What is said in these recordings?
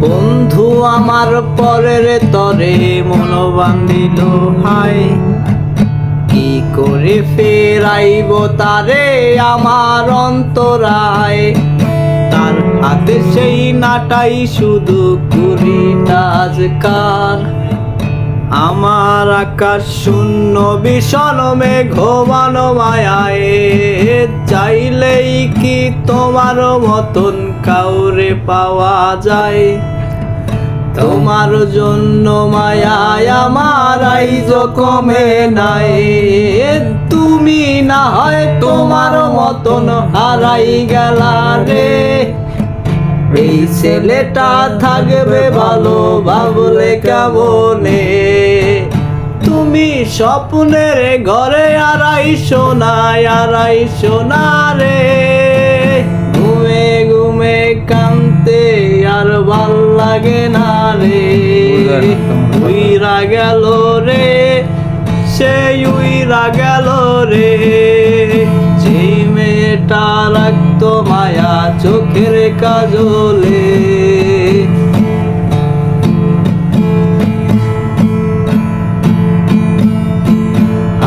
বন্ধু আমার পরের তরে মন বান্ধিল, হায়। কি করে ফেরাইব তারে আমার অন্তরায়? তার হাতে সেই নাটাই শুধু কুড়ি আজকার। আমার আকাশ শূন্য বিষণ মেঘমানো মায়ায়। চাইলেই কি তোমার মতন কাউরে পাওয়া যায়? তোমার জন্য মায়ায় আমার আইজ কমে নাই। তুমি না হয় তোমার মতন হারাই গেলা রে। এই ছেলেটা থাকবে ভালো, ভাবলে কেমনে? তুমি স্বপ্নের ঘরে আড়াই সোনায় আড়াই সোনা রে। ঘুমে ঘুমে কানতে আর ভালো লাগে না রে। উইরা গেল রে সেই উইরা গেল রে। যেই মেয়েটা রাখতো মায়া চোখের কাজলে।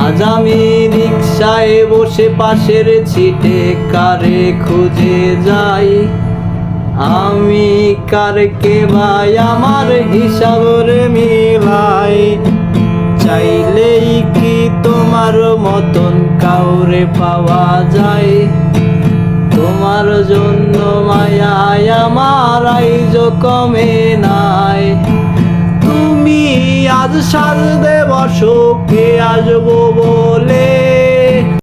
আজ আমি রিক্সায় বসে পাশের ছিটে কারে খুঁজে যাই। আমি কারকে ভাই, আমার হিসাব মিলাই। চাইলেই কি তোমার মতন কাউরে পাওয়া যায়? তোমার জন্য মায়ায় আমার আইজ কমে নাই। তুমি আজ সাজদে বসো কে আসব বলে